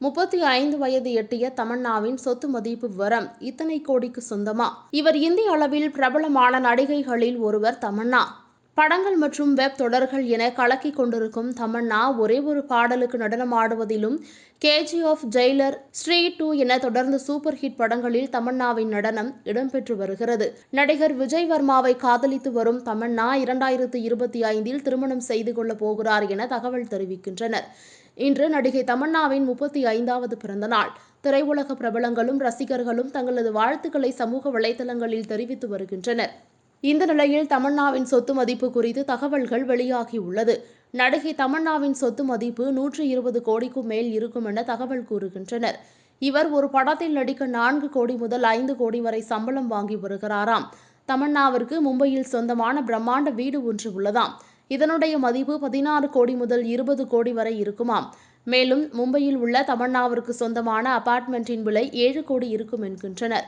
முப்பத்தி ஐந்து வயது எட்டிய தமன்னாவின் சொத்து மதிப்பு விவரம் இத்தனை கோடிக்கு சொந்தமா? இவர் இந்திய அளவில் பிரபலமான நடிகைகளில் ஒருவர் தமன்னா. படங்கள் மற்றும் வெப் தொடர்கள் என கலக்கிக் கொண்டிருக்கும் தமன்னா ஒரே ஒரு பாடலுக்கு நடனமாடுவதிலும் கேஜி ஆஃப் ஜெயிலர் ஸ்ரீ டூ என தொடர்ந்து சூப்பர் ஹிட் படங்களில் தமன்னாவின் நடனம் இடம்பெற்று வருகிறது. நடிகர் விஜய் வர்மாவை காதலித்து வரும் தமன்னா இரண்டாயிரத்து இருபத்தி ஐந்தில் திருமணம் செய்து கொள்ளப் போகிறார் என தகவல் தெரிவிக்கின்றனர். இன்று நடிகை தமன்னாவின் முப்பத்தி ஐந்தாவது பிறந்தநாள் திரையுலக பிரபலங்களும் ரசிகர்களும் தங்களது வாழ்த்துக்களை சமூக வலைதளங்களில் தெரிவித்து வருகின்றனர். இந்த நிலையில் தமன்னாவின் சொத்து மதிப்பு குறித்து தகவல்கள் வெளியாகியுள்ளது. நடிகை தமன்னாவின் சொத்து மதிப்பு நூற்றி இருபது கோடிக்கும் மேல் இருக்கும் என தகவல் கூறுகின்றனர். இவர் ஒரு படத்தில் நடிக்க நான்கு கோடி முதல் ஐந்து கோடி வரை சம்பளம் வாங்கி வருகிறாராம். தமன்னாவிற்கு மும்பையில் சொந்தமான பிரம்மாண்ட வீடு ஒன்று உள்ளதாம். இதனுடைய மதிப்பு பதினாறு கோடி முதல் இருபது கோடி வரை இருக்குமாம். மேலும் மும்பையில் உள்ள தமன்னாவிற்கு சொந்தமான அபார்ட்மெண்ட்டின் விலை ஏழு கோடி இருக்கும் என்கின்றனர்.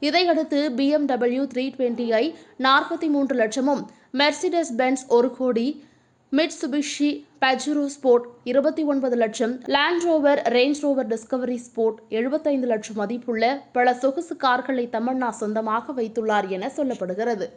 இதையடுத்து பிஎம்டபிள்யூ த்ரீ டுவெண்ட்டியை நாற்பத்தி மூன்று லட்சமும் மெர்சிடஸ் பென்ஸ் ஒரு கோடி மிட்சுபிஷி பஜுரோ ஸ்போர்ட் இருபத்தி ஒன்பது லட்சம் Land Rover Range Rover Discovery Sport எழுபத்தைந்து லட்சம் மதிப்புள்ள பல சொகுசு கார்களை தமன்னா சொந்தமாக வைத்துள்ளார் என சொல்லப்படுகிறது.